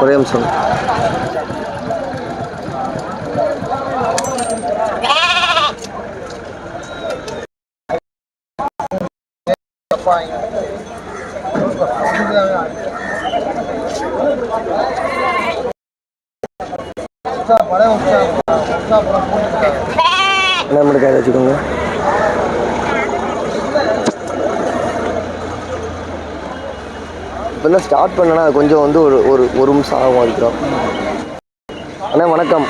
ஒரே நிமிஷம் என்ன மட்டும் கையில் வச்சுக்கோங்க? இப்போ தான் ஸ்டார்ட் பண்ணனா கொஞ்சம் வந்து ஒரு ஒரு ஒரு நிமிஷம் ஆகும் அதுக்குறோம் அண்ணா வணக்கம்.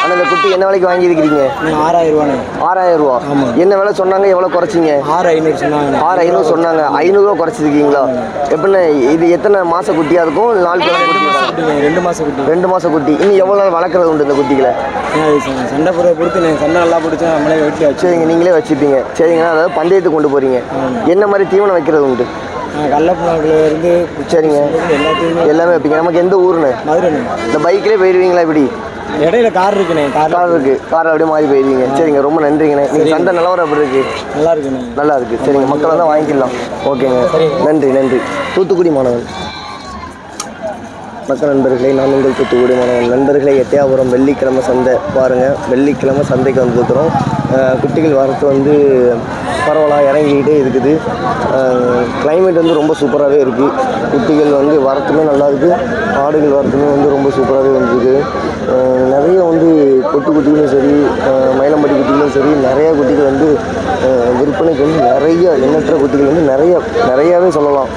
அண்ணா இந்த குட்டி என்ன விலைக்கு வாங்கியிருக்கிறீங்க? ஆறாயிரம் ரூபாண்ணே ஆறாயிரம் ரூபா என்ன விலை சொன்னாங்க? எவ்வளோ குறைச்சிங்க? ஆறு ஐநூறு சொன்னாங்க ஆறு ஐநூறு சொன்னாங்க. ஐநூறுரூவா குறைச்சிருக்கீங்களா? எப்படின்னா இது எத்தனை மாத குட்டியாக இருக்கும்? நாலு ரெண்டு மாசம் குட்டி. ரெண்டு மாத குட்டி. இன்னும் எவ்வளோ நாள் வளர்க்குறது உண்டு இந்த குட்டிகளை? சண்டை புற பொறுத்து நான் சண்டை நல்லா பிடிச்சா நம்மளே வீட்டில் வச்சு சரிங்க நீங்களே வச்சுப்பீங்க. சரிங்க அதாவது பந்தயத்துக்கு கொண்டு போகிறீங்க என்ன மாதிரி தீவனம் வைக்கிறது உண்டு? கள்ளப்புனாக்குல இருந்து சரிங்க. எல்லாத்தையுமே எல்லாமே வைப்பீங்க. நமக்கு எந்த ஊருன்னு? மதுரைண்ணே. இந்த பைக்லேயே போயிடுவீங்களா இப்படி? இடையில கார் இருக்குண்ணே கார் கார் இருக்கு. கார் அப்படியே மாறி போயிருவீங்க. சரிங்க ரொம்ப நன்றிங்கண்ணே. நீங்கள் சந்தை நிலவரம் எப்படி இருக்கு? நல்லா இருக்குண்ணே. நல்லா இருக்கு. சரிங்க மக்கள் தான் வாங்கிக்கலாம். ஓகேங்க. நன்றி நன்றி. தூத்துக்குடி மாணவன். மக்கள் நண்பர்களே நான் உங்கள் தூத்துக்குடி மாணவன். நண்பர்களே எட்டயாபுரம் வெள்ளிக்கிழமை சந்தை. பாருங்கள் வெள்ளிக்கிழமை சந்தைக்கு வந்துருக்குறோம் குட்டிகள் வரத்து வந்து பரவலாக இறங்கிக்கிட்டே இருக்குது. கிளைமேட் வந்து ரொம்ப சூப்பராகவே இருக்குது குட்டிகள் வந்து வரத்துமே நல்லா இருக்குது ஆடுகள் வரத்துமே வந்து ரொம்ப சூப்பராகவே வந்துருக்கு. நிறைய வந்து கொட்டு குட்டிகளும் சரி மயிலம்பட்டி குட்டிகளும் சரி நிறைய குட்டிகள் வந்து விற்பனைக்கு வந்து நிறைய எண்ணற்ற குட்டிகள் வந்து நிறைய நிறையாவே சொல்லலாம்.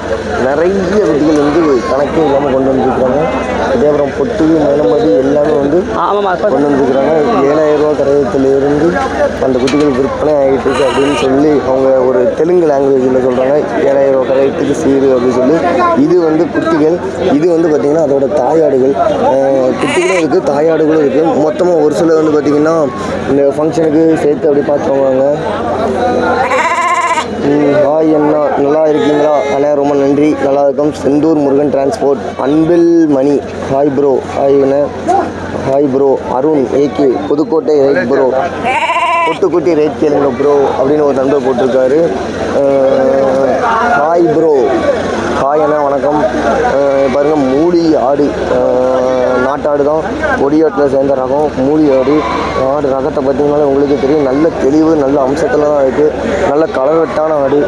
நிறைய குட்டிகள் வந்து கணக்கே இல்லாமல் கொண்டு வந்துருக்காங்க வந்துருக்குறாங்க அதேபுறம் பொட்டு மயிலம்பட்டி எல்லாமே வந்து கொண்டு வந்துருக்குறாங்க. ஏழாயிரம் ரூபா கரையத்திலிருந்து அந்த குட்டிகள் விற்பனை ஆகிட்டு இருக்கு அப்படின்னு சொல்லி அவங்க ஒரு தெலுங்கு லாங்குவேஜில் சொல்கிறாங்க ஏழாயிரம் ரூபா கரையத்துக்கு சீரு அப்படின்னு சொல்லி. இது வந்து குட்டிகள். இது வந்து பார்த்திங்கன்னா அதோட தாயாடுகள். குட்டிகளும் இருக்குது தாயாடுகளும் இருக்குது மொத்தமாக ஒரு சில வந்து பார்த்திங்கன்னா இந்த ஃபங்க்ஷனுக்கு சேர்த்து அப்படி பார்த்துருவாங்க ஹாய் அண்ணா. நல்லா இருக்கீங்களா? அண்ணா ரொம்ப நன்றி. நல்லா இருக்கும். Senthur Murugan transport Anbil Mani. Hi bro hi அண்ணா. Hi bro Arun AK Pudukkottai right bro பொட்டுக்குட்டி rate கேளுங்க ப்ரோ அப்படின்னு ஒரு நண்பர் போட்டிருக்காரு. ஹாய் ப்ரோ ஹாய் அண்ணா. வணக்கம். பாருங்கள் மூடி மூலி ஆடு. நாட்டாடு தான் கொடியாட்டில் சேர்ந்த ரகம் மூலி ஆடு ஆடு ரகத்தை பார்த்தீங்கன்னாலே உங்களுக்கு தெரியும். நல்ல தெளிவு நல்ல அம்சத்தில் தான் இருக்குது நல்ல கலர்வெட்டான ஆடு.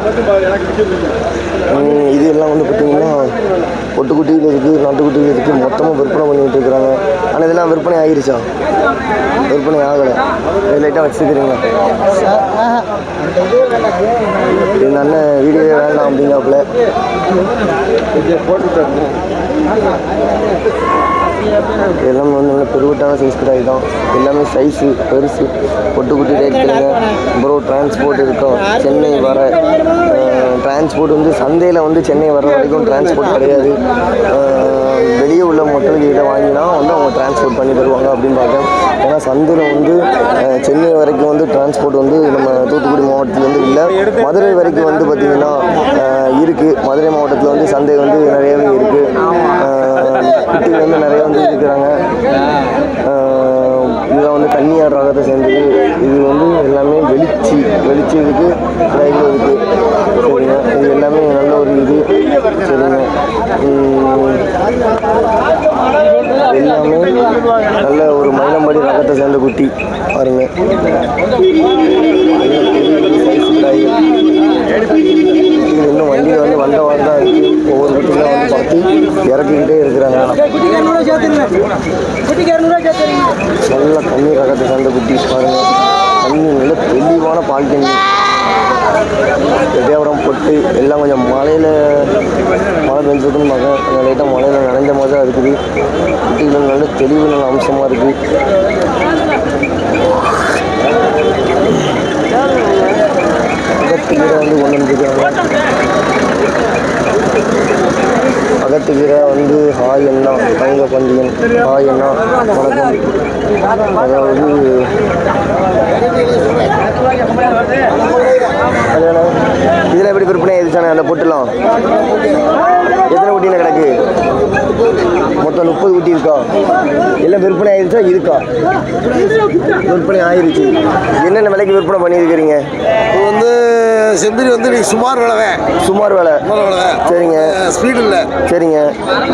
இது எல்லாம் வந்து பார்த்தீங்கன்னா பொட்டுக்குட்டியில் இருக்குது நாட்டுக்குட்டியில் இருக்குது மொத்தமாக விற்பனை பண்ணிகிட்டு இருக்கிறாங்க. ஆனால் இதெல்லாம் விற்பனை ஆகிருச்சா விற்பனை ஆகலை. இது லைட்டாக வச்சுக்கிறீங்களா? இது அண்ணன் வீடியோ வேண்டாம் அப்படிங்காப்புல. எல்லாமே வந்து நல்ல பெருவட்டான சைஸ் கிடையாது தான். எல்லாமே சைஸு பெருசு பொட்டுக்குட்டி ரேட் கிடையாது ப்ரோ டிரான்ஸ்போர்ட் இருக்கும். சென்னை வர டிரான்ஸ்போர்ட் வந்து சந்தையில் வந்து சென்னை வர வரைக்கும் டிரான்ஸ்போர்ட் கிடையாது. வெளியே உள்ள மக்கள்கிட்ட வாங்கினா வந்து அவங்க டிரான்ஸ்போர்ட் பண்ணி தருவாங்க அப்படின்னு பார்த்தேன் ஏன்னா சந்தையில் வந்து சென்னை வரைக்கும் வந்து டிரான்ஸ்போர்ட் வந்து நம்ம தூத்துக்குடி மாவட்டத்தில் வந்து இல்லை. மதுரை வரைக்கும் வந்து பார்த்திங்கன்னா இருக்குது மதுரை மாவட்டத்தில் வந்து சந்தை வந்து நிறையவே இருக்குது குட்டிகள் வந்து நிறைய வந்து இருக்கிறாங்க. இதெல்லாம் வந்து கன்னியார் ரகத்தை சேர்ந்தது. இது வந்து எல்லாமே வெளிச்சி வெளிச்சி இருக்குது டைகள் இருக்குது சரிங்க. இது எல்லாமே நல்ல ஒரு இது. சரிங்க. எல்லாமே நல்ல ஒரு மயிலம்படி ரகத்தை சேர்ந்த குட்டி. பாருங்க. இன்னும் வண்டியில் வந்து வந்த வாரம் தான் இருக்குது ஒவ்வொரு குட்டிகளும் வந்து பார்த்து இறக்கிக்கிட்டே இருக்கிறாங்க. நல்ல தண்ணி ரகத்தை சேர்ந்த குட்டி பாருங்க. தண்ணி நல்ல தெளிவான பால் தண்ணி. எதையாவரம் பொட்டு எல்லாம் கொஞ்சம் மழையில் மழை பார்க்க. கொஞ்சம் லைட்டாக மழையில் நனைஞ்ச மாதிரி தான் இருக்குது. குட்டிகள் நல்ல தெளிவு நல்ல அம்சமாக இருக்குது கீரை வந்து கொண்டு வந்துருக்காங்க. அகத்து கீரை வந்து ஹாய் அண்ணா தங்க பந்தியன் ஹாய் அண்ணா வணக்கம். அதாவது அதானே இதில் எப்படி விற்பனை எதுச்சானே அந்த பொட்டுலாம் எத்தனை குட்டியில் கிடக்கு? முப்பது குட்டி இருக்கா? எல்லாம் விற்பனை ஆயிருச்சா? இருக்கா? விற்பனை ஆயிருச்சு. என்னென்ன விலைக்கு விற்பனை பண்ணியிருக்கிறீங்க? வந்து செம்பரி வந்து இன்னைக்கு சுமார் விளவே சுமார் விலை. சுமார் விளவே சரிங்க. ஸ்பீடு இல்லை. சரிங்க.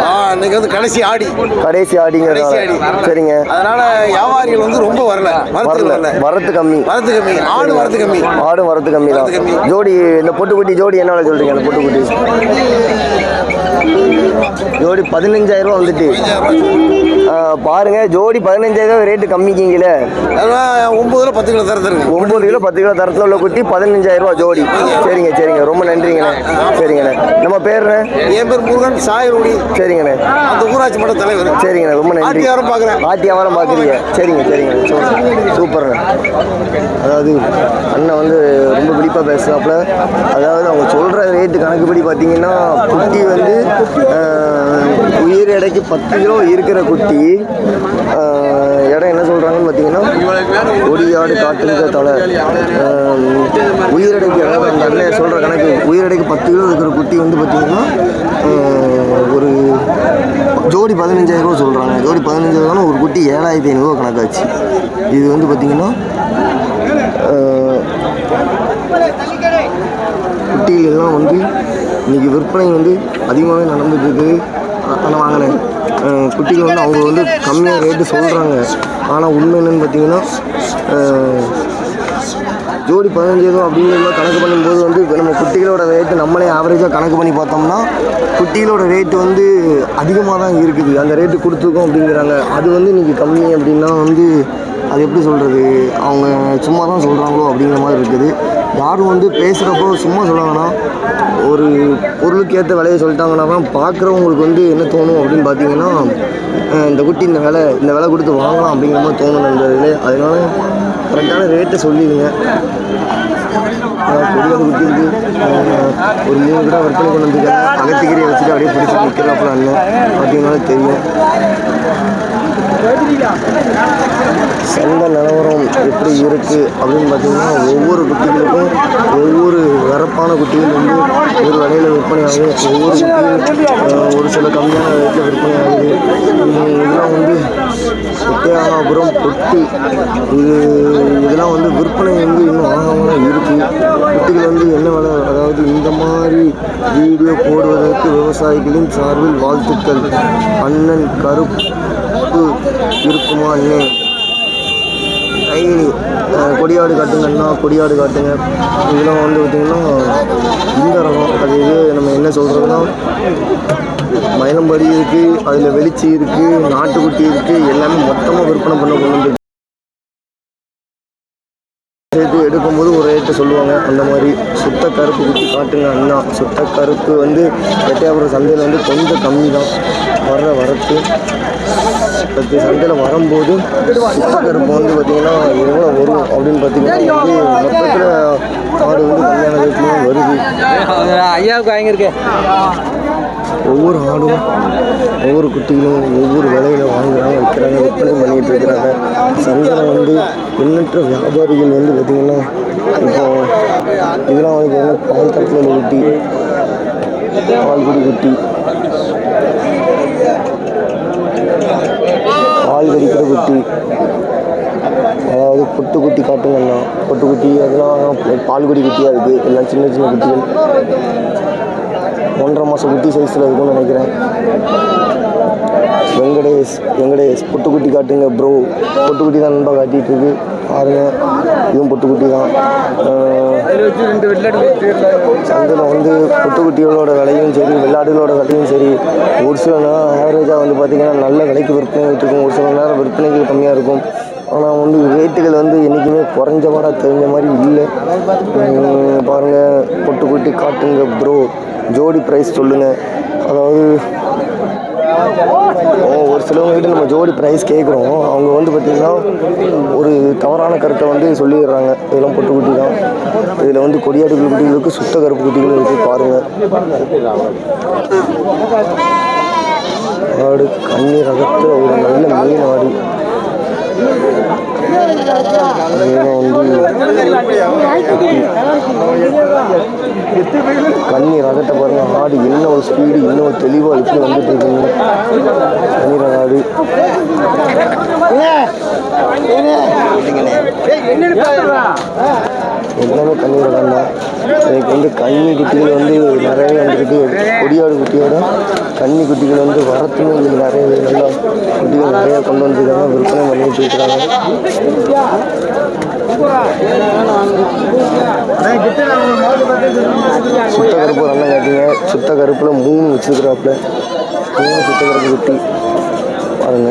ஆ இன்னைக்கு வந்து கடைசி ஆடி. கடைசி ஆடிங்கிறதுனால. கடைசி ஆடி. சரிங்க. அதனால வியாபாரிகள் வந்து ரொம்ப வரல. வரத்துக்கு வரல. வரல. வரத்து கம்மி. வரத்து கம்மி. ஆடு வரத்து கம்மி. ஆடும் வரத்து கம்மி தான். வரத்து கம்மி. ஜோடி இந்த பொட்டுக்குட்டி ஜோடி என்ன விலை சொல்றீங்க? அந்த பொட்டுக்குட்டி. ஜோடி பதினஞ்சாயிரம் ரூபா வந்துட்டு. பாருங்க ஜோடி பதினஞ்சாயிரம் ரேட்டு கம்மிக்கிங்களே அதெல்லாம் ஒன்பதுல பத்து கிலோ தரத்துருக்கு ஒம்பது கிலோ பத்து கிலோ தரத்தில் உள்ள குட்டி பதினஞ்சாயிரம் ரூபா ஜோடி. சரிங்க சரிங்க. ரொம்ப நன்றிங்கண்ணே. சரிங்கண்ணே. நம்ம பேருண்ணே என் பேர் முருகன் சாயருடி. சரிங்கண்ணே. அந்த ஊராட்சி மன்ற தலைவர். சரிங்கண்ணே ரொம்ப நன்றி. ஆட்டி யாரும் பார்க்குறேன் ஆட்டி வியாபாரம் பார்க்குறீங்க சரிங்க சரிங்க. சூப்பர் சூப்பர்ண்ணே. அதாவது அண்ணன் வந்து ரொம்ப பிடிப்பாக பேசுகிறாப்புல அதாவது அவங்க சொல்கிற ரேட்டு கணக்குப்படி பார்த்தீங்கன்னா குட்டி வந்து உயிர் எடைக்கு பத்து கிலோ இருக்கிற குட்டி குட்டி இடம் என்ன சொல்கிறாங்கன்னு பார்த்தீங்கன்னா ஒடியாடு காட்டுங்க தலை. உயிரடைக்கு உயிரெடைக்கு அந்த அண்ணன் சொல்கிற கணக்கு உயிரடைக்கு பத்து கிலோ இருக்கிற குட்டி வந்து பார்த்திங்கன்னா ஒரு ஜோடி பதினஞ்சாயிரம் ரூபா சொல்கிறாங்க ஜோடி பதினஞ்சாயிரம் ஒரு குட்டி ஏழாயிரத்தி ஐநூறுரூவா கணக்காச்சு. இது வந்து பார்த்திங்கன்னா குட்டிகள் எல்லாம் வந்து இன்றைக்கி விற்பனை வந்து அதிகமாகவே நடந்துட்டு இருக்குது. ஆனால் வாங்கினேன் குட்டிகள் வந்து அவங்க வந்து கம்மியாக ரேட்டு சொல்கிறாங்க ஆனால் உண்மை என்னன்னு பார்த்தீங்கன்னா ஜோடி பதினஞ்சாயிரம் அப்படிங்கிறத கணக்கு பண்ணும்போது வந்து இப்போ நம்ம குட்டிகளோட ரேட்டு நம்மளே ஆவரேஜாக கணக்கு பண்ணி பார்த்தோம்னா குட்டிகளோட ரேட்டு வந்து அதிகமாக தான் இருக்குது. அந்த ரேட்டு கொடுத்துருக்கோம் அப்படிங்கிறாங்க. அது வந்து இன்றைக்கி கம்மி அப்படின்னா வந்து அது எப்படி சொல்கிறது அவங்க சும்மா தான் சொல்கிறாங்களோ அப்படிங்கிற மாதிரி இருக்குது. யாரும் வந்து பேசுகிறப்போ சும்மா சொல்கிறாங்கன்னா ஒரு பொருளுக்கு ஏற்ற விலையை சொல்லிட்டாங்கன்னா தான் பார்க்குறவங்களுக்கு வந்து என்ன தோணும் அப்படின்னு பார்த்தீங்கன்னா இந்த குட்டி இந்த விலை இந்த விலை கொடுத்து வாங்கலாம் அப்படிங்கிற மாதிரி தோணும் அந்த அதனால கரெக்டான ரேட்டை சொல்லிடுங்க. கொடியாடு குட்டி ஒரு மூணு கிலோ விற்பனை கொண்டு வந்துருக்காங்க. அகத்திக்கீரையை வச்சுட்டு அப்படியே பிடிச்சி நிற்கிறாப்புல இல்லை அப்படின்னாலும் தெரியும். எந்த நிலவரம் எப்படி இருக்குது அப்படின்னு பார்த்தீங்கன்னா ஒவ்வொரு குட்டிகளுக்கும் ஒவ்வொரு வரப்பான குட்டிகள் வந்து ஒரு விலையில் விற்பனை ஆகுது ஒவ்வொரு குட்டியும் ஒரு சில கம்மியான ரேட்டில் விற்பனை ஆகுது இதெல்லாம் வந்து ஒத்தையாபுரம் பொட்டி இது இதெல்லாம் வந்து விற்பனை வந்து இன்னும் ஆகாமலாம் இருக்குது குட்டிகள் வந்து என்ன விலை? அதாவது இந்த மாதிரி வீடியோ போடுவதற்கு விவசாயிகளின் சார்பில் வாழ்த்துக்கள். அண்ணன் கருப்பு இருக்குமா அண்ணே? கைவினி கொடியாடு காட்டுங்கன்னா கொடியாடு காட்டுங்க. இதெல்லாம் வந்து பார்த்திங்கன்னா இந்த ரகம் அது இது நம்ம என்ன சொல்கிறதுனா மயிலம்படி இருக்குது அதில் வெளிச்சி இருக்குது நாட்டுக்குட்டி இருக்குது எல்லாமே மொத்தமாக விற்பனை பண்ண கொண்டு வந்து எடுக்கும்போது சொல்லுவாங்க. அந்த மாதிரி சுத்த கருப்பு குட்டி காட்டுங்க அண்ணா. சுத்த கருப்பு வந்து எட்டையாபுரம் சந்தையில் வந்து கொஞ்சம் கம்மி தான் வர வரத்து பத்து சந்தையில் வரும்போது சுத்த கருப்பு வந்து பார்த்திங்கன்னா எவ்வளோ வரும் அப்படின்னு பார்த்தீங்கன்னா வந்து மொத்தத்தில் ஆடு வந்து கல்யாண ரேட்லையும் வருது. ஐயாவுக்கு வாங்கியிருக்கேன். ஒவ்வொரு ஆடும் ஒவ்வொரு குட்டிகளும் ஒவ்வொரு விலையில வாங்குறாங்க விற்கிறாங்க விற்பனை பண்ணிட்டு இருக்கிறாங்க. சந்தையில் வந்து எண்ணற்ற வியாபாரிகள் வந்து பார்த்திங்கன்னா இப்போ இதெல்லாம் வந்து பால் தட்டில் குட்டி குட்டி பால்குடி குட்டி பால் கடிக்கிற குட்டி அதாவது பொட்டு குட்டி காட்டுங்கன்னா பொட்டு குட்டி அதெல்லாம் பால்குடி குட்டியாக இருக்குது எல்லாம் சின்ன சின்ன குட்டிகள். ஒன்றரை மாதம் குட்டி சைஸில் இருக்கும்னு நினைக்கிறேன். வெங்கடேஷ் வெங்கடேஷ் பொட்டுக்குட்டி காட்டுங்க ப்ரோ பொட்டுக்குட்டி தான் நண்பா காட்டிகிட்டு இருக்கு பாருங்க இதுவும் பொட்டுக்குட்டி தான். சந்தையில் வந்து பொட்டுக்குட்டிகளோட விலையும் சரி வெள்ளாடுகளோட விலையும் சரி ஒரு சில நேரம் ஆவரேஜாக வந்து பார்த்திங்கன்னா நல்ல விலைக்கு விற்பனை இருக்கும் ஒரு சில நேரம் விற்பனைகள் கம்மியாக இருக்கும். ஆனால் வந்து ரேட்டுகள் வந்து என்றைக்குமே குறைஞ்ச மாதிரி தெரிஞ்ச மாதிரி இல்லை. பாருங்கள் பொட்டுக்குட்டி காட்டுங்க ப்ரோ ஜோடி ப்ரைஸ் சொல்லுங்கள் அதாவது ஒரு சிலவங்க கிட்ட நம்ம ஜோடி ப்ரைஸ் கேட்குறோம் அவங்க வந்து பார்த்திங்கன்னா ஒரு தவறான கருத்தை வந்து சொல்லிடுறாங்க. இதெல்லாம் பொட்டு குட்டி தான். இதில் வந்து கொடியாடு குட்டிகளுக்கு சுத்த கருப்பு குட்டிகளும் இருக்குது பாருங்கள் ஆடு கண்ணி ரகத்தில் ஒரு நல்ல மீன் ஆடு. கண்ணீர் வந்து கண்ணி ரகத்தை பாருங்க. ஆடு என்ன ஒரு ஸ்பீடு இன்னும் ஒரு தெளிவாக இப்படி வந்துட்டு இருக்குங்க கண்ணீர் ஆடு. எல்லாமே கண்ணீர் தான் எனக்கு வந்து கண்ணீர் குட்டிகள் வந்து நிறையவே வந்துருக்கு கொடியாடு குட்டியோட கன்னி குட்டிகள் வந்து வரத்துமே இங்கே நிறைய நல்லா குட்டிகள் நிறைய கொண்டு வந்துருக்காங்க. விற்பனை பண்ணிட்டு இருக்கிறாங்க. சுத்த கருப்பு அண்ணன் கேட்டீங்க. சுத்த கருப்பில் மூணு வச்சுருக்குறாப்புல. மூணு சுத்த கருப்பு குட்டி. பாருங்க.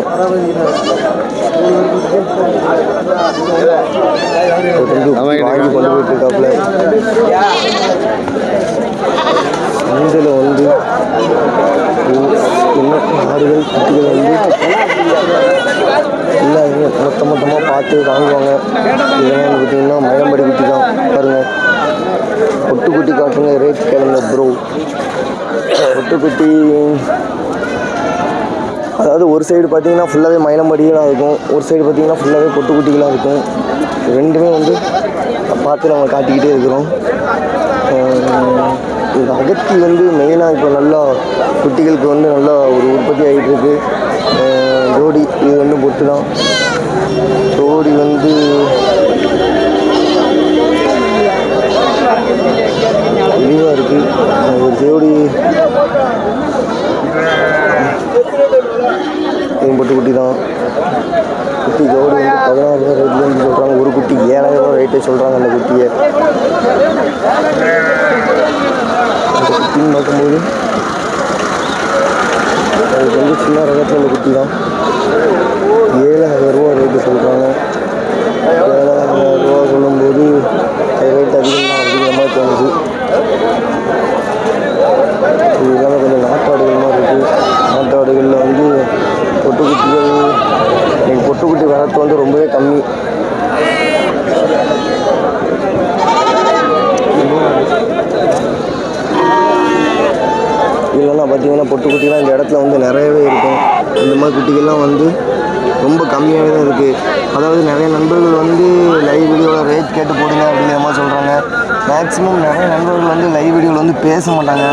வாங்கி கொண்டு போயிட்டு இருக்காப்புல. மஞ்சள் இல்லை வந்து மொத்த மொத்தமாக பார்த்து வாங்குவாங்க இதெல்லாம் வந்து பார்த்தீங்கன்னா மயம்படி குட்டி தான் பாருங்கள் ஒட்டு குட்டி காட்டுங்க ரேட் கேளுங்க ப்ரோ ஒட்டு குட்டி அதாவது ஒரு சைடு பார்த்தீங்கன்னா ஃபுல்லாகவே மயிலம்படிகளாக இருக்கும் ஒரு சைடு பார்த்தீங்கன்னா ஃபுல்லாகவே பொட்டு குட்டிகளாக இருக்கும் ரெண்டுமே வந்து பார்த்து நம்ம காட்டிக்கிட்டே இருக்கிறோம் இது இந்த அகத்தி வந்து மெயினாக இப்போ நல்லா குட்டிகளுக்கு வந்து நல்லா ஒரு உற்பத்தி ஆகிட்டு இருக்கு. ஜோடி இது வந்து பொட்டு தான் ஜோடி வந்து இதுவாக இருக்குது ஒரு ஜோடி இது பொட்டு குட்டி தான் குட்டி ஜோடி வந்து பதினாறு ரேட்லேருந்து சொல்கிறாங்க ஒரு குட்டி ஏழாயிரம் ரூபா ரேட்டே சொல்கிறாங்க அந்த குட்டியை. அப்படின்னு பார்க்கும்போது அதுக்கு வந்து ஃபுல்லாக ரகத்தில் உள்ள குட்டி தான். ஏழாயிரம் ரூபா ரேட்டு சொல்கிறாங்க ஏழாயிரம் ரூபா சொல்லும்போது அது ரேட் அதிகமாக அதிகமாக மாதிரி தோணுது. இதுதான் கொஞ்சம் நாட்டாடுகள் மாதிரி இருக்குது நாட்டாடுகளில் வந்து பொட்டுக்குட்டிகள் இன்னைக்கு பொட்டுக்குட்டி வரத்து வந்து ரொம்பவே கம்மி. இல்லைன்னா பார்த்தீங்கன்னா பொட்டுக்குட்டிலாம் இந்த இடத்துல வந்து நிறையவே இருக்கும். இந்த மாதிரி குட்டிகள்லாம் வந்து ரொம்ப கம்மியாகவே தான் இருக்குது அதாவது நிறைய நண்பர்கள் வந்து லைவ் வீடியோவில் ரேட் கேட்டு போடுங்க அப்படிங்கிற மாதிரி சொல்கிறாங்க மேக்ஸிமம் நிறைய நண்பர்கள் வந்து லைவ் வீடியோவில் வந்து பேச மாட்டாங்க.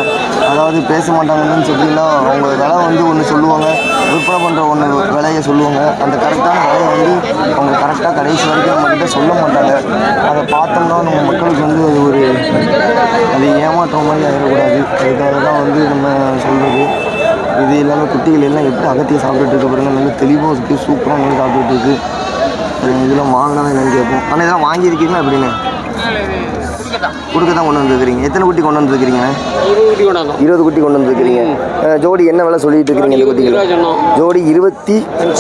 அதாவது பேச மாட்டாங்கன்னு சொல்லிங்கன்னா அவங்க விலை வந்து ஒன்று சொல்லுவாங்க விற்பனை பண்ணுற ஒன்று விலையை சொல்லுவாங்க. அந்த கரெக்டான விலையை வந்து அவங்க கரெக்டாக கடைசி வரைக்கும் நம்மக்கிட்ட சொல்ல மாட்டாங்க. அதை பார்த்தோம்னா நம்ம மக்களுக்கு வந்து அது ஒரு அது ஏமாற்றம் மாதிரி ஆகிடக்கூடாது அதுக்காக தான் வந்து நம்ம சொல்கிறது இது எல்லாமே குட்டிகள் எல்லாம் எப்படி அகத்தியை சாப்பிட்டுட்டு இருக்க பாருங்கள் நல்ல தெளிவாக இருக்குது சூப்பராக நல்லா சாப்பிட்டுட்டு இருக்குது இதெல்லாம் வாங்கினா என்னன்னு கேட்போம் ஆனால் இதெல்லாம் வாங்கியிருக்கீங்களா எப்படின்னு கொடுக்க தான் கொண்டு வந்துருக்கிறீங்க. எத்தனை குட்டி கொண்டு வந்துருக்கிறீங்க? இருபது குட்டி கொண்டு வந்துருக்கிறீங்க. ஜோடி என்ன விலை சொல்லிட்டு இருக்கிறீங்க இந்த குட்டிகள் ஜோடி இருபத்தி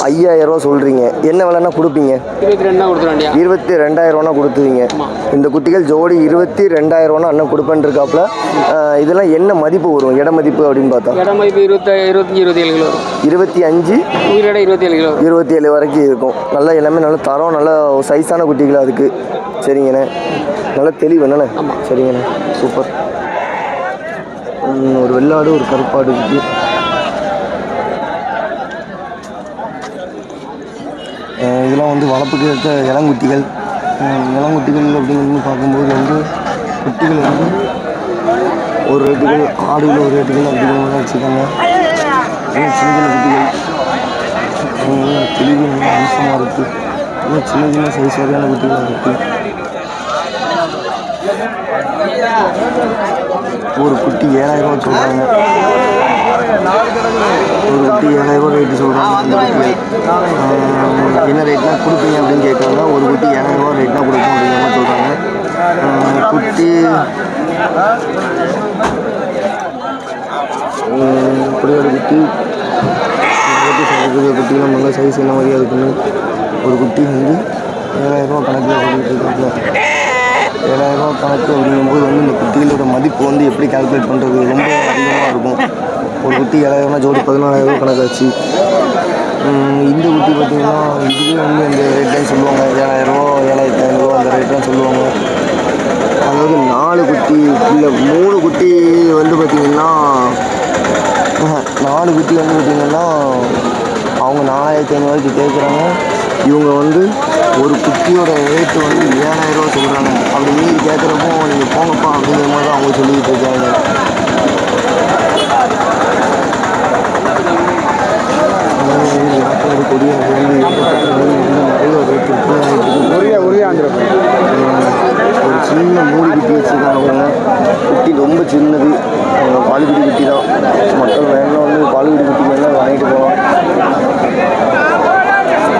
ஐயாயிரம் ரூபா சொல்கிறீங்க என்ன விலைன்னா கொடுப்பீங்க? இருபத்தி தான் ரெண்டாயிரம் ரூபா கொடுத்துவீங்க இந்த குட்டிகள் ஜோடி இருபத்தி ரெண்டாயிரம் ரூபா அண்ணன் கொடுப்பேன் இருக்காப்புல இதெல்லாம் என்ன மதிப்பு வரும்? இட மதிப்பு அப்படின்னு பார்த்தா? இடம் மதிப்பு இருபத்தி இருபத்தஞ்சி இருபத்தி ஏழு கிலோ இருபத்தி அஞ்சு உயிரிட இருபத்தி ஏழு கிலோ இருபத்தி ஏழு வரைக்கும் இருக்கும். நல்லா எல்லாமே நல்ல தரம் நல்ல சைஸான குட்டிகளாக இருக்குது சரிங்கண்ணே. நல்ல தெளிவு என்னண்ணே? ஆமாம் சரிங்கண்ணே சூப்பர். ஒரு வெள்ளாடு ஒரு கருப்பாடு. இருக்குது இதெல்லாம் வந்து வளர்ப்புக்கு ஏற்ற இளங்குட்டிகள். இளங்குட்டிகள் அப்படிங்கிறது பார்க்கும்போது வந்து குட்டிகள் வந்து ஒரு ரேட்டுகள் ஆடுகள் ஒரு ரேட்டுகள் அப்படிங்கிற மாதிரி வச்சுருக்காங்க. இன்னும் சின்ன சின்ன குட்டிகள். தெளிவு நல்லா அம்சமாக இருக்குது இன்னும் சின்ன சின்ன சைஸ் வரையான குட்டிகளாக இருக்குது ஒரு குட்டி ஏழாயிரம் ரூபா சொல்கிறாங்க ஒரு குட்டி ஏழாயிரம் ரூபா ரேட்டு சொல்கிறாங்க அந்த குட்டி என்ன ரேட்னா கொடுப்பீங்க அப்படின்னு கேட்குறாங்க ஒரு குட்டி ஏழாயிரம் ரூபா ரேட்னா கொடுப்போம் அப்படிங்கிற மாதிரி சொல்கிறாங்க குட்டி இப்படி ஒரு குட்டி குட்டி சொல்கிறது குட்டிலாம் நல்லா சைஸ் என்ன மாதிரி இருக்குன்னு ஒரு குட்டி வந்து ஏழாயிரம் ரூபா கணக்கில் சொல்லிட்டு ஏழாயிரரூபா ரூபா கணக்கு அப்படிங்கும்போது வந்து இந்த குட்டிகளோட மதிப்பு வந்து எப்படி கால்குலேட் பண்ணுறது ரொம்ப அதிகமாக இருக்கும். ஒரு குட்டி ஏழாயிரம்னா ஜோடி பதினாலாயிரரூபா கணக்காச்சு இந்த குட்டி பார்த்திங்கன்னா இதுவே வந்து இந்த ரேட்லேயும் சொல்லுவாங்க. ஏழாயிரரூபா ஏழாயிரத்தி ஐநூறுரூவா அந்த ரேட்லாம் சொல்லுவாங்க. அதாவது நாலு குட்டி இல்லை மூணு குட்டி வந்து பார்த்திங்கன்னா நாலு குட்டி வந்து பார்த்திங்கன்னா அவங்க நாலாயிரத்தி ஐநூறுவாய்க்கு கேட்குறாங்க இவங்க வந்து ஒரு குட்டியோட ரேட்டு வந்து ஏழாயிரம் ரூபா சொல்கிறாங்க அப்படி மீறி கேட்குறப்போ நீங்கள் போங்கப்பா அப்படிங்கிற மாதிரி தான் அவங்க சொல்லிக்கிட்டு இருக்காங்க. கொடியை வந்து நிறைய ரேட்டு ஒரு சின்ன மூடி குட்டி வச்சுருக்காங்க. குட்டி ரொம்ப சின்னது. பாலுக்குடி குட்டி தான். மக்கள் வேணா வந்து பாலுக்குடி குட்டி வேணா வாங்கிட்டு போகலாம்.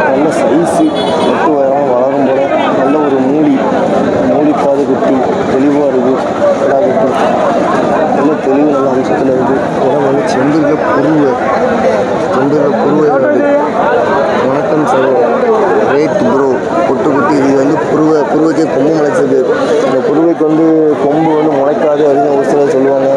நல்ல சைஸு எட்டு வரும் வளரும் போல நல்ல ஒரு மூடி மூடிக்காத குட்டி தெளிவாக இருக்குது நல்லா குட்டி நல்ல தெளிவு நல்ல அம்சத்தில் இருக்குது உடம்பு வந்து செந்திருக்க புருவை செந்திருக்க புருவை வணக்கம் சார். ரேட் ப்ரோ கொட்டு குட்டி இது வந்து புருவை புருவைக்கே கொம்பு முளைச்சது இந்த புருவைக்கு வந்து கொம்பு வந்து முளைக்காது அப்படின்னு ஒரு சிலர் சொல்லுவாங்க.